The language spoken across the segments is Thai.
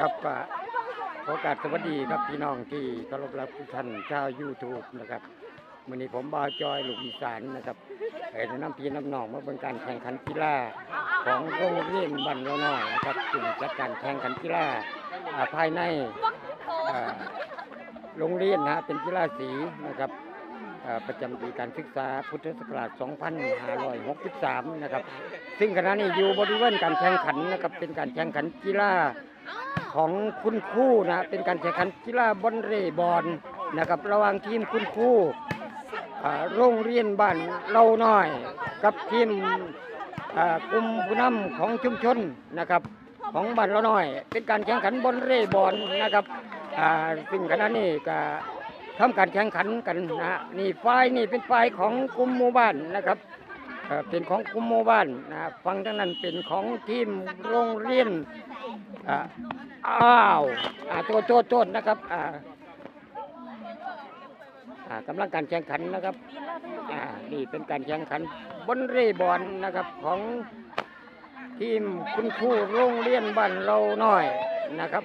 ครับก็ขอกาสสวัสดีครับพี่น้องที่เคารพรักทุกท่านชาวยูทูบนะครับวันนี้ผมบาจอยลูกอีสานนะครับเอ็นน้ำพีน้ำหนองมาเป็นการแข่งขันกีฬาของโรงเรียนบ้านเราน้อยนะครับจึงจัดการแข่งขันกีฬาภายในโรงเรียนนะเป็นกีฬาสีนะครับ ประจำปีการศึกษาพุทธศักราช 2563 นะครับ ซึ่งขณะนี้อยู่บริเวณการแข่งขันนะครับ เป็นการแข่งขันกีฬาของคุณครูนะ เป็นการแข่งขันกีฬาบอลเรย์บอลนะครับ ระหว่างทีมคุณครูอ่โรงเรียนบ้านเราน้อย กับทีมกลุ่มผู้นำของชุมชนนะครับของบ้านเราน้อย เป็นการแข่งขันบอลเรย์บอลนะครับซึ่งขณะนี้ก็ ทำการแข่งขันกันนะฮะนี่ฝ่ายนี่เป็นฝ่ายของกลุ่มหมู่บ้านนะครับเป็นของกลุ่มหมู่บ้านนะฝั่งทางนั้นเป็นของทีมโรงเรียนอ้าวอ่าโทษโทษโทษนะครับอ่ากำลังการแข่งขันนะครับอ่านี่เป็นการแข่งขันบอลเรบอลนะครับของทีมคุณครูโรงเรียนบ้านเราหน้อยนะครับ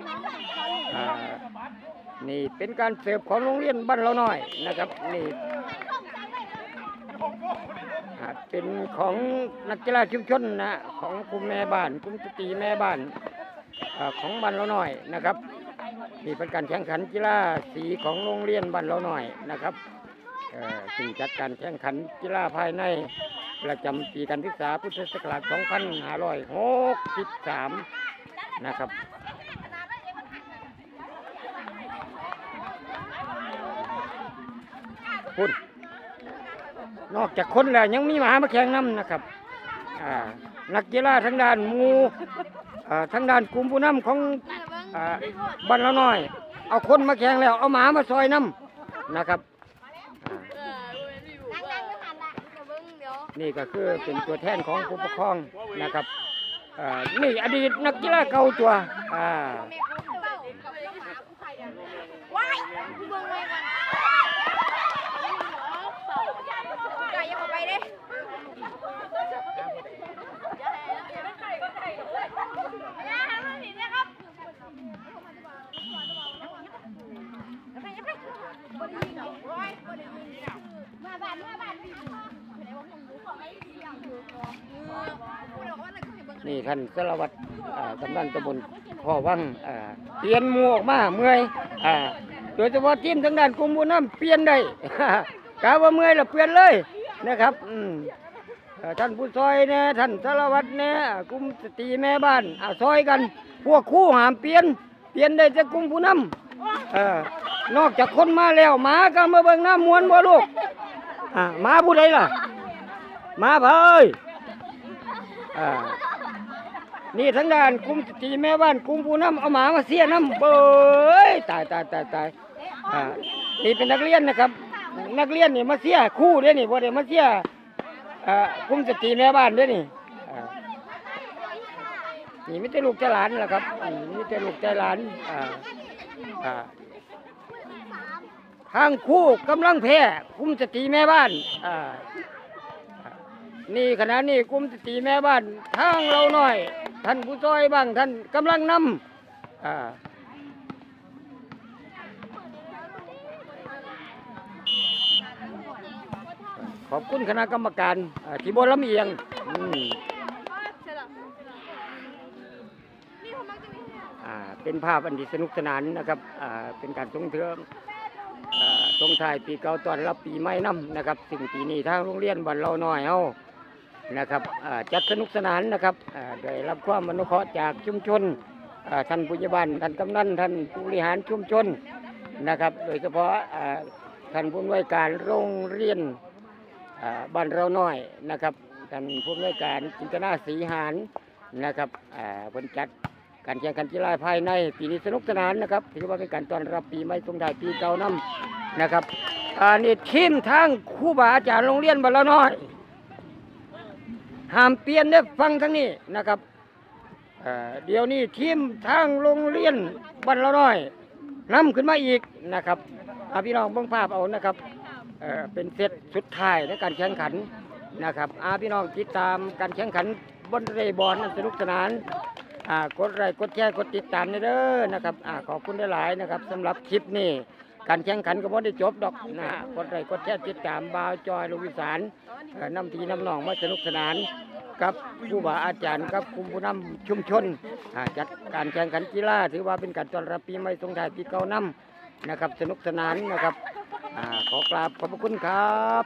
อ่า นี่เป็นการเสิร์ฟของโรงเรียนบ้านเราหน้อยนะครับนี่เป็นของนักกีฬาชุมชนนะของกลุ่มแม่บ้านกลุ่มสตรีแม่บ้านอของบ้านเราหน่อยนะครับนี่เป็นการแข่งขันกีฬาสีของโรงเรียนบ้านเราหน่อยนะครับเอ่อซึ่งจัดการแข่งขันกีฬาภายในประจำปีการศึกษาพุทธศักราช 2563 นะครับ คุณนอกจากคนแล้วยังมีหมามาแข่งน้ำนะครับนักกีฬาทั้งด้านมูทางด้านกลุ่มผู้นำของอบ้านเราน้อย เอาคนมาแข่งแล้ว เอาหมามาซอยน้ำนะครับนี่ก็คือเป็นตัวแทนของผู้ปกครองนะครับนี่อดีตนักกีฬาเก่าตัวอ่า แม่กูเต้าว้ายกูเบิ้งไว้ก่อนไก่ยังอกไปเด้มาบ้านมาบ้านนี่ท่านสารวัตรอ่ากำนันตำบลพ่อวังเปลี่ยนหมูออกมาเมื่อยโดยเฉพาะทีมทางด้านกลุ่มผู้นำเปลี่ยนได้กาว่าเมื่อยแล้วเปลี่ยนเลย นะครับอืมท่านผู้ซอยเนี่ยท่านสารวัตรเนี่ยกลุ่มสตรีแม่บ้านอ่าซอยกัน พวกคู่หามเปลี่ยน เปลี่ยนได้แต่กลุ่มผู้นำเออนอกจากคนมาแล้วหมาก็มาเบิ่งน้ำมวนบ่ลูกอ่าหมาผู้ใดล่ะหมาเพยอ่านี่ทั้งด้านกลุ่มสตรีแม่บ้านกลุ่มผู้นำเอาหมามาเสียน้ำเบยตายตายตายตายอ่านี่เป็นนักเรียนนะครับ นักเรียนนี่มาเสียคู่เด้อนี่บ่ได้มาเสียเอ่อคุมสตรีแม่บ้านด้วยนี่เอ่อนี่ไมแต่ได้ลูกเจ้าหลานแหละครับอืมมีแต่ลูกเจ้าหลานอ่าอ่าทางคู่กำลังแพ้คุมสตรีแม่บ้านอ่า นี่ขณะนี้คุมสตรีแม่บ้านทางเราหน่อย ท่านผู้ซอยบ้างท่านกำลังนำอ่า ขอบคุณคณะกรรมการอ่าที่บนลำเอียงอืมอ่าเป็นภาพอันที่สนุกสนานนะครับอ่าเป็นการส่งเสริมอ่าส่งท้ายปีเก่าต้อนรับปีใหม่น้ำนะครับ สิ่งปีนี้ทางโรงเรียนบ้านเราน้อยเฮานะครับอ่าจัดสนุกสนานนะครับอ่าได้รับความอนุเคราะห์จากชุมชนอ่าท่านผู้ใหญ่บ้านท่านกำนันท่านผู้บริหารชุมชนนะครับ โดยเฉพาะอ่าท่านผู้อำนวยการโรงเรียนอ่า บ้านเราน้อยนะครับท่านผู้อำนวยการจินตนาศีหารนะครับอ่าเพิ่นจัดการแข่งขันกีฬาภายในปีนี้สนุกสนานนะครับถือว่าเป็นการต้อนรับปีใหม่ตรงท้ายปีเก่านํนะครับอันนี้ทีมทางครูบาอาจารย์โรงเรียนบ้านละน้อยห้ามเปลี่ยนได้อฟังทั้งนี้นะครับเอ่อเดี๋ยวนี้ทีมทางโรงเรียนบ้านละน้อยนำขึ้นมาอีกนะครับอาพี่น้องเบิ่งภาพเอานะครับ เป็นเซตสุดท้ายในการแข่งขันนะครับอาพี่น้องติดตามการแข่งขันบนเรย์บอลนั้นสนุกสนานกดไลค์กดแชร์กดติดตามเด้อนะครับอขอบคุณหลายๆนะครับสำหรับคลิปนี้การแข่งขันก็บ่ได้จบดอกนะกดไลค์กดแชร์ติดตามบาวจอยลูกอีสานเอ่อนำทีน้ำน้องมาสนุกสนานกับครูบาอาจารย์กับกลุ่มผู้นำชุมชนจัดการแข่งขันกีฬาถือว่าเป็นการต้อนรับปีใหม่สงท้ายปีเก่านำนะครับ สนุกสนานนะครับ ขอกราบขอบพระคุณครับ